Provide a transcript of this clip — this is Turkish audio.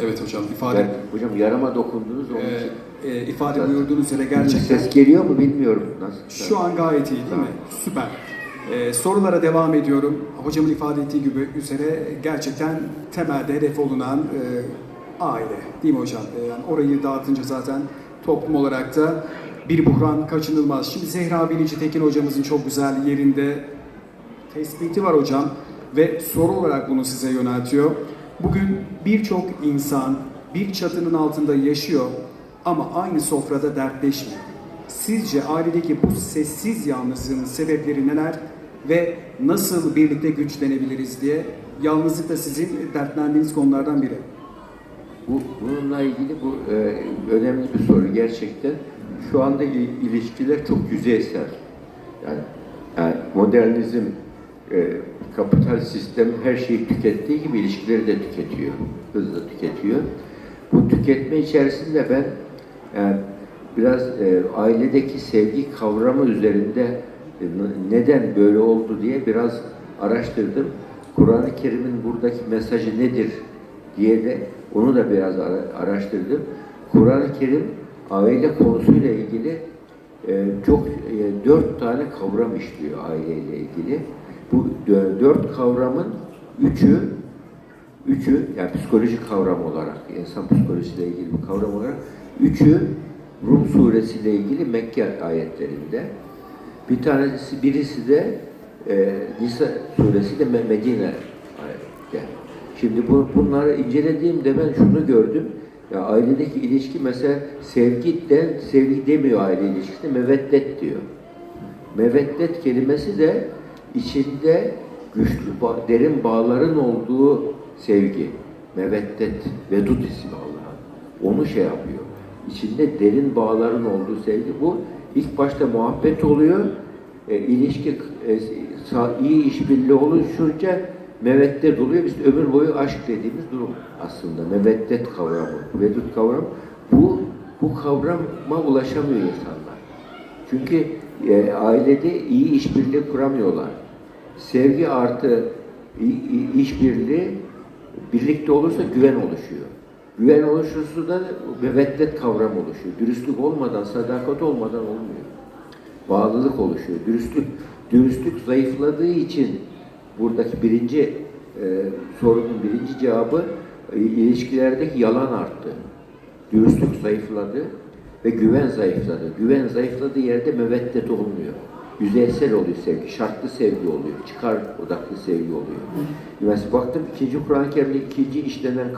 Evet hocam ifade Yani, hocam yarama dokundunuz onun için. e, e, ifade buyurduğunuz üzere gerçekten Ses geliyor mu bilmiyorum. Nasıl? şu an gayet iyi değil Tamam. mi? Süper. E, sorulara devam ediyorum. Hocamın ifade ettiği gibi üzere gerçekten temelde hedef olunan e, aile değil mi hocam? E, yani orayı dağıtınca zaten toplum olarak da bir buhran kaçınılmaz. Şimdi Zehra Bilici Tekin hocamızın çok güzel yerinde tespiti var hocam ve soru olarak bunu size yöneltiyor. Bugün birçok insan bir çatının altında yaşıyor ama aynı sofrada dertleşmiyor. Sizce ailedeki bu sessiz yalnızlığın sebepleri neler ve nasıl birlikte güçlenebiliriz diye yalnızlık da sizin dertlendiğiniz konulardan biri. Bu, bununla ilgili bu e, önemli bir soru gerçekten. Şu anda il- ilişkiler çok yüzeysel. Yani, yani modernizm, e, kapital sistem her şeyi tükettiği gibi ilişkileri de tüketiyor. Hızla tüketiyor. Bu tüketme içerisinde ben yani biraz e, ailedeki sevgi kavramı üzerinde e, neden böyle oldu diye biraz araştırdım. Kur'an-ı Kerim'in buradaki mesajı nedir diye de onu da biraz ara- araştırdım. Kur'an-ı Kerim aile konusuyla ilgili e, çok e, dört tane kavram işliyor aileyle ilgili. Dö- dört kavramın üçü üçü yani psikolojik kavram olarak insan psikolojisiyle ilgili bir kavram olarak üçü Rum suresiyle ilgili Mekke ayetlerinde. Bir tanesi birisi de e, Nisa suresi de Me- Medine ayette. Şimdi bu, bunları incelediğimde ben şunu gördüm. Ya ailedeki ilişki mesela sevgiden sevgi demiyor aile ilişkisine meveddet diyor. Meveddet kelimesi de içinde güçlü derin bağların olduğu sevgi. Meveddet, vedud ismi Allah'ın. Onu şey yapıyor. İçinde derin bağların olduğu sevgi bu. İlk başta muhabbet oluyor. E, ilişki e, iyi işbirliği oluşunca meveddet oluyor. Biz ömür boyu aşk dediğimiz durum aslında. Meveddet kavramı, vedud kavramı. Bu, bu kavrama ulaşamıyor insanlar. Çünkü e, ailede iyi işbirliği kuramıyorlar. Sevgi artı işbirliği birlikte olursa güven oluşuyor. Güven oluşursa da meveddet kavramı oluşuyor. Dürüstlük olmadan, sadakat olmadan olmuyor. Bağlılık oluşuyor. Dürüstlük, dürüstlük zayıfladığı için buradaki birinci e, sorunun birinci cevabı e, ilişkilerdeki yalan arttı. Dürüstlük zayıfladı ve güven zayıfladı. Güven zayıfladığı yerde meveddet olmuyor. Yüzeysel oluyor sevgi, şartlı sevgi oluyor, çıkar odaklı sevgi oluyor. Mesela baktım ikinci Kur'an-ı Kerim'de ikinci işlenen